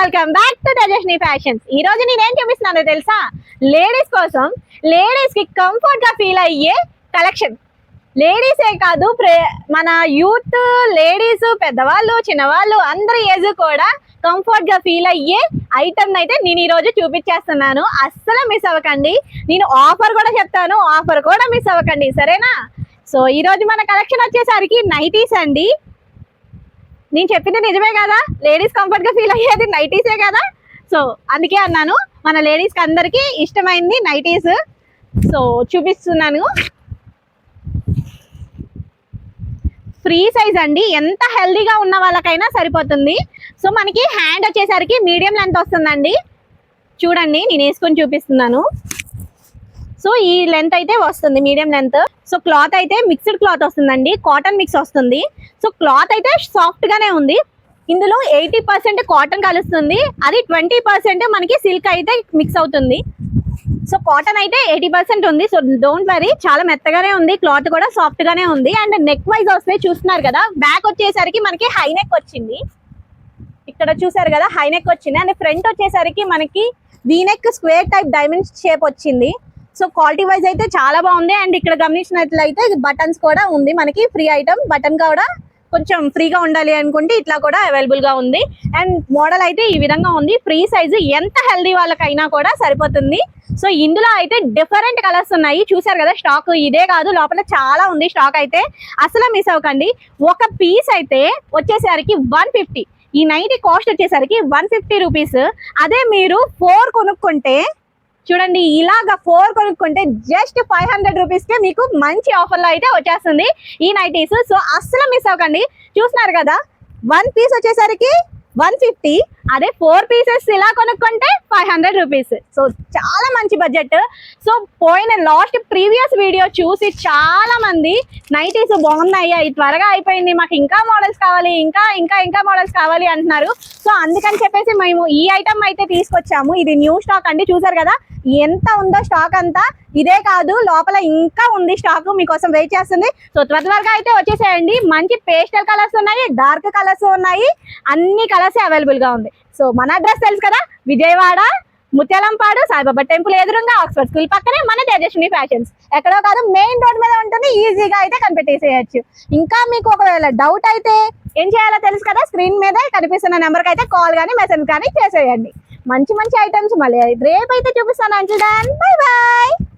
Welcome back to Tejasni fashions ఈ రోజు నేనేం చూపిస్తున్నానో తెలుసా? లేడీస్ కోసం లేడీస్కి కంఫర్ట్గా ఫీల్ అయ్యే కలెక్షన్ లేడీసే కాదు ప్రే- మన యూత్ లేడీస్ పెద్దవాళ్ళు చిన్నవాళ్ళు అందరి ఏజ్ కూడా కంఫర్ట్గా ఫీల్ అయ్యే ఐటమ్ అయితే నేను ఈరోజు చూపించేస్తున్నాను. అస్సలు మిస్ అవ్వకండి. నేను ఆఫర్ కూడా చెప్తాను ఆఫర్ కూడా మిస్ అవ్వకండి. సరేనా? సో ఈరోజు మన కలెక్షన్ వచ్చేసరికి నైటీస్ అండి. నేను చెప్పింది నిజమే కదా? లేడీస్ కంఫర్ట్గా ఫీల్ అయ్యేది నైటీసే కదా? సో అందుకే అన్నాను మన లేడీస్కి అందరికి ఇష్టమైంది నైటీస్ సో చూపిస్తున్నాను. ఫ్రీ సైజ్ అండి. ఎంత హెల్దీగా ఉన్న వాళ్ళకైనా సరిపోతుంది. సో మనకి హ్యాండ్ వచ్చేసరికి మీడియం లెంత్ వస్తుందండి. చూడండి నేను వేసుకొని చూపిస్తున్నాను. సో ఈ లెంత్ అయితే వస్తుంది మీడియం లెంత్ సో క్లాత్ అయితే మిక్స్డ్ క్లాత్ వస్తుందండి కాటన్ మిక్స్ వస్తుంది. సో క్లాత్ అయితే సాఫ్ట్ గానే ఉంది. ఇందులో ఎయిటీ పర్సెంట్ కాటన్ కలుస్తుంది. అది ట్వంటీ పర్సెంట్ మనకి సిల్క్ అయితే మిక్స్ అవుతుంది. సో కాటన్ అయితే ఎయిటీ పర్సెంట్ ఉంది. సో డోంట్ వరీ చాలా మెత్తగానే ఉంది. క్లాత్ కూడా సాఫ్ట్ గానే ఉంది. అండ్ నెక్ వైజ్ వస్తే చూస్తున్నారు కదా బ్యాక్ వచ్చేసరికి మనకి హై నెక్ వచ్చింది. ఇక్కడ చూసారు కదా హై నెక్ వచ్చింది. అండ్ ఫ్రంట్ వచ్చేసరికి మనకి V neck square type diamond shape వచ్చింది. సో క్వాలిటీ వైజ్ అయితే చాలా బాగుంది. అండ్ ఇక్కడ గమనించినట్లయితే బటన్స్ కూడా ఉంది. మనకి ఫ్రీ ఐటమ్ బటన్ కూడా కొంచెం ఫ్రీగా ఉండాలి అనుకుంటే ఇట్లా కూడా అవైలబుల్గా ఉంది. అండ్ మోడల్ అయితే ఈ విధంగా ఉంది. ఫ్రీ సైజు ఎంత హెల్దీ వాళ్ళకైనా కూడా సరిపోతుంది. సో ఇందులో అయితే డిఫరెంట్ కలర్స్ ఉన్నాయి. చూసారు కదా స్టాక్ ఇదే కాదు లోపల చాలా ఉంది స్టాక్ అయితే. అసలు మిస్ అవ్వకండి. ఒక పీస్ అయితే వచ్చేసరికి వన్ ఫిఫ్టీ. ఈ నైటీ కాస్ట్ వచ్చేసరికి వన్ ఫిఫ్టీ రూపీస్. అదే మీరు ఫోర్ కొనుక్కుంటే చూడండి ఇలాగ ఫోర్ కొనుక్కుంటే జస్ట్ ఫైవ్ హండ్రెడ్ రూపీస్కే మీకు మంచి ఆఫర్లో అయితే వచ్చేస్తుంది ఈ నైటీస్ సో అస్సలు మిస్ అవ్వకండి. చూస్తున్నారు కదా? వన్ పీస్ వచ్చేసరికి వన్ ఫిఫ్టీ అదే ఫోర్ పీసెస్ ఇలా కొనుక్కుంటే ఫైవ్ హండ్రెడ్ రూపీస్ సో చాలా మంచి బడ్జెట్ సో పోయిన లాస్ట్ ప్రీవియస్ వీడియో చూసి చాలా మంది నైటీస్ బాగున్నాయి అవి త్వరగా అయిపోయింది మాకు ఇంకా మోడల్స్ కావాలి ఇంకా ఇంకా ఇంకా మోడల్స్ కావాలి అంటున్నారు. సో అందుకని చెప్పేసి మేము ఈ ఐటమ్ అయితే తీసుకొచ్చాము. ఇది న్యూ స్టాక్ అండి చూసారు కదా? ఎంత ఉందో స్టాక్ అంతా. ఇదే కాదు లోపల ఇంకా ఉంది స్టాక్ మీకోసం వెయిట్ చేస్తుంది. సో త్వర త్వరగా అయితే వచ్చేసేయండి. మంచి పేస్టల్ కలర్స్ ఉన్నాయి డార్క్ కలర్స్ ఉన్నాయి. అన్ని కలర్స్ అవైలబుల్గా ఉంది. సో మన అడ్రస్ తెలుసు కదా? విజయవాడ ముత్యాలంపాడు సాయిబాబా టెంపుల్ ఎదురుగా ఆక్స్ఫర్డ్ స్కూల్ పక్కనే మన తేజస్విని ఫ్యాషన్స్. ఎక్కడో కాదు మెయిన్ రోడ్ మీద ఉంటుంది ఈజీగా అయితే కనిపెట్టేసేయచ్చు. ఇంకా మీకు ఒకవేళ డౌట్ అయితే ఏం చేయాలో తెలుసు కదా? స్క్రీన్ మీద కనిపిస్తున్న నెంబర్కి అయితే కాల్ కానీ మెసేజ్ కానీ చేసేయండి. మంచి మంచి ఐటమ్స్ మళ్ళీ రేపు అయితే చూపిస్తాను. Until bye bye